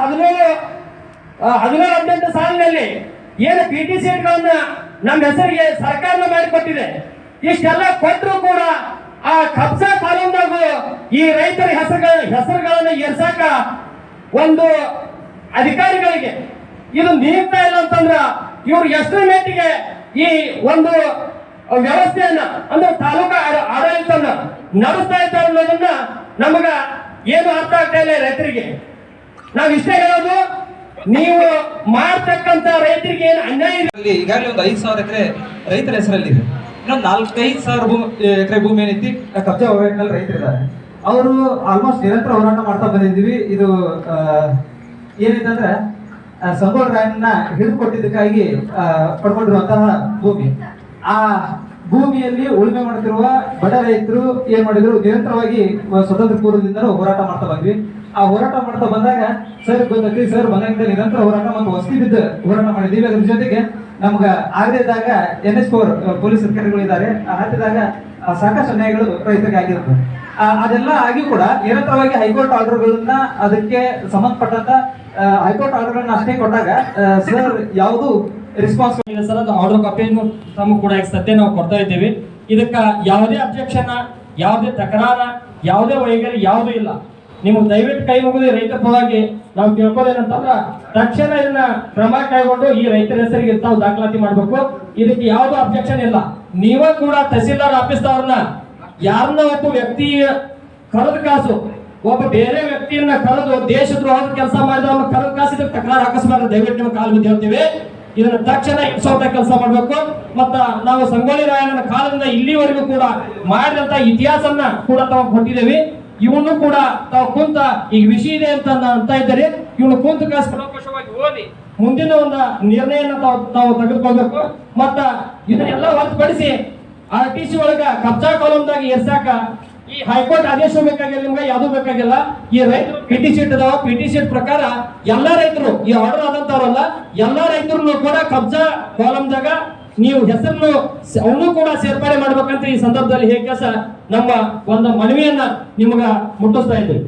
ಹದಿನೇಳು ಹದಿನೆಂಟು ಸಾಲಿನಲ್ಲಿ ಏನು ಪಿ ಟಿ ಸೀಟ್ಗಳನ್ನ ನಮ್ಮ ಹೆಸರಿಗೆ ಸರ್ಕಾರನ ಮಾಡಿಕೊಟ್ಟಿದೆ. ಇಷ್ಟೆಲ್ಲ ಕೊಟ್ಟರು ಕೂಡ ಆ ಕಬ್ಜಾ ಕಾಲೂನ್ದಾಗ ಈ ರೈತರ ಹೆಸರುಗಳ, ಹೆಸರುಗಳನ್ನು ಏರ್ಸಾಕ ಒಂದು ಅಧಿಕಾರಿಗಳಿಗೆ, ಇದು ನೀಡ್ತಾ ಇಲ್ಲ ಅಂತಂದ್ರ ಇವ್ರು ಎಷ್ಟರ ಮಟ್ಟಿಗೆ ಈ ಒಂದು ವ್ಯವಸ್ಥೆಯನ್ನ, ಅಂದ್ರೆ ತಾಲೂಕಾ ಆಡಳಿತ ನಡೆಸ್ತಾ ಇದ್ದಾರೆ ಅನ್ನೋದನ್ನ ನಮಗ ಏನು ಅರ್ಥ ಆಗ್ತಾ ಇಲ್ಲ ರೈತರಿಗೆ. ನಾವ್ ಇಷ್ಟೇ ಹೇಳೋದು, ನೀವು ಮಾಡ್ತಕ್ಕಂತ ರೈತರಿಗೆ ಏನು ಅನ್ಯಾಯ ಈಗಾಗಲೇ ಒಂದು ಐದು ಸಾವಿರ ಎಕರೆ ರೈತರ ಹೆಸರಲ್ಲಿದೆ ಇನ್ನೊಂದು ನಾಲ್ಕೈದು ಸಾವಿರ ಭೂಮಿ ಎಕರೆ ಭೂಮಿ ಏನೈತಿ ಕಬ್ಜಾ ಹೋರಾಟದಲ್ಲಿ ರೈತರಿದ್ದಾರೆ. ಅವರು ಆಲ್ಮೋಸ್ಟ್ ನಿರಂತರ ಹೋರಾಟ ಮಾಡ್ತಾ ಬಂದಿದ್ದೀವಿ. ಇದು ಏನಿದೆ ಸಂಗೊಳ್ಳ ರಾಯಣ್ಣ ಹಿಡಿದು ಕೊಟ್ಟಿದ್ದಕ್ಕಾಗಿ ಪಡ್ಕೊಂಡಿರುವಂತಹ ಭೂಮಿ. ಆ ಭೂಮಿಯಲ್ಲಿ ಉಳುಮೆ ಮಾಡುತ್ತಿರುವ ಬಡ ರೈತರು ಏನ್ ಮಾಡಿದ್ರು, ನಿರಂತರವಾಗಿ ಸ್ವತಂತ್ರ ಪೂರ್ವದಿಂದಲೂ ಹೋರಾಟ ಮಾಡ್ತಾ ಬಂದ್ವಿ. ಆ ಹೋರಾಟ ಮಾಡ್ತಾ ಬಂದಾಗ ಸರ್ ಬಂದೈತಿ ಸರ್ ಬಂದಾಗಿಂದ ನಿರಂತರ ಹೋರಾಟ ಮತ್ತು ಬಿದ್ದು ಹೋರಾಟ ಮಾಡಿದ್ದೀವಿ ಅದ್ರ ಜೊತೆಗೆ ನಮ್ಗ ಆಗದಿದ್ದಾಗ ಎನ್ ಎಸ್ ಫೋರ್ ಪೊಲೀಸ್ ಅಧಿಕಾರಿಗಳು ಇದ್ದಾರೆ. ಆ, ಸಾಕಷ್ಟು ಅನ್ಯಾಯಗಳು ರೈತರಿಗೆ ಆಗಿರುತ್ತೆ ಅದೆಲ್ಲ ಆಗಿ ಕೂಡ ನಿರಂತರವಾಗಿ ಹೈಕೋರ್ಟ್ ಆರ್ಡರ್ಗಳನ್ನ ಅದಕ್ಕೆ ಸಂಬಂಧಪಟ್ಟಂತ ಹೈಕೋರ್ಟ್ ಆರ್ಡರ್ಗಳನ್ನ ಅಷ್ಟೇ ಕೊಟ್ಟಾಗ ಸರ್ ಯಾವುದು ರೆಸ್ಪಾನ್ಸ್ ಸರ್ ಅದು ಆರ್ಡರ್ ಕಾಪಿಯನ್ನು ತಮಗೂ ಕೂಡ ಸದ್ಯ ನಾವು ಕೊಡ್ತಾ ಇದ್ದೀವಿ. ಇದಕ್ಕ ಯಾವುದೇ ಅಬ್ಜೆಕ್ಷನ್ ಯಾವುದೇ ತಕರಾರ ಯಾವುದೇ ವೈಖರಿ ಯಾವುದೂ ಇಲ್ಲ. ನಿಮ್ಗೆ ದಯವಿಟ್ಟು ಕೈ ಮುಗಿದು ರೈತರ ಪರವಾಗಿ ನಾವು ತಿಳ್ಕೊಳ್ಳೇನಂತಂದ್ರ ತಕ್ಷಣ ಇದನ್ನ ಕ್ರಮ ಕೈಗೊಂಡು ಈ ರೈತರ ಹೆಸರಿಗೆ ತಾವು ದಾಖಲಾತಿ ಮಾಡಬೇಕು. ಇದಕ್ಕೆ ಯಾವ್ದು ಅಬ್ಜೆಕ್ಷನ್ ಇಲ್ಲ. ನೀವ ಕೂಡ ತಹಸೀಲ್ದಾರ್ ಆಫೀಸ್ದವ್ರನ್ನ ಯಾರನ್ನ ಒಬ್ಬ ವ್ಯಕ್ತಿ ಕರದ ಕಾಸು, ಒಬ್ಬ ಬೇರೆ ವ್ಯಕ್ತಿಯನ್ನ ಕರೆದು ದೇಶದ್ರೋಹದ ಕೆಲಸ ಮಾಡಿದವನ್ನ ಕರದ ಕಾಸು, ಇದಕ್ಕೆ ತಕರಾರು ಹಾಕಿಸ್ಬಾರ್ದು ದಯವಿಟ್ಟು ನಿಮ್ಮ ಕಾಲು ಹೇಳ್ತೀವಿ. ಇದನ್ನ ತಕ್ಷಣ ಇನ್ಸೋಟ ಕೆಲಸ ಮಾಡಬೇಕು. ಮತ್ತ ನಾವು ಸಂಗೊಳ್ಳಿ ರಾಯಣ್ಣನ ಕಾಲದಿಂದ ಇಲ್ಲಿವರೆಗೂ ಕೂಡ ಮಾಡಿದಂತ ಇತಿಹಾಸನ್ನ ಕೂಡ ತಾವು ಕೊಟ್ಟಿದ್ದೇವೆ. ಇವನು ಕೂಡ ತಾವು ಕುಂತ, ಈಗ ವಿಷಯ ಇದೆ ಅಂತ ಅಂತ ಇದ್ದಾರೆ. ಇವನು ಕುಂತ ಕಾಸು ಕೂಲಂಕಷವಾಗಿ ಓದಿ, ಮುಂದಿನ ಒಂದು ನಿರ್ಣಯನ ತಾವು ತಾವು ತೆಗೆದುಕೊಳ್ಬೇಕು. ಮತ್ತ ಇದನ್ನೆಲ್ಲ ಹೊರತುಪಡಿಸಿ ಆರ್ ಟಿ ಸಿ ಒಳಗ ಕಬ್ಜಾ ಕಾಲಮ್ದಾಗ ಎರ್ಸಾಕ ಈ ಹೈಕೋರ್ಟ್ ಆದೇಶ ಬೇಕಾಗಿಲ್ಲ ನಿಮ್ಗೆ, ಯಾವ್ದು ಬೇಕಾಗಿಲ್ಲ. ಈ ರೈತರು ಪಿ ಟಿ ಸಿಟ್ ಅದಾವ. ಪಿ ಟಿ ಸಿಟ್ ಪ್ರಕಾರ ಎಲ್ಲಾ ರೈತರು, ಈ ಆರ್ಡರ್ ಆದಂತವ್ರಲ್ಲ, ಎಲ್ಲಾ ರೈತರು ಕೂಡ ಕಬ್ಜಾ ಕಾಲಮ್ದಾಗ ನೀವು ಹೆಸರನ್ನು ಅವನು ಕೂಡ ಸೇರ್ಪಡೆ ಮಾಡ್ಬೇಕಂತ ಈ ಸಂದರ್ಭದಲ್ಲಿ ಹೇಗೆ ನಮ್ಮ ಒಂದು ಮನವಿಯನ್ನ ನಿಮ್ಗ ಮುಟ್ಟಿಸ್ತಾ ಇದ್ದೀವಿ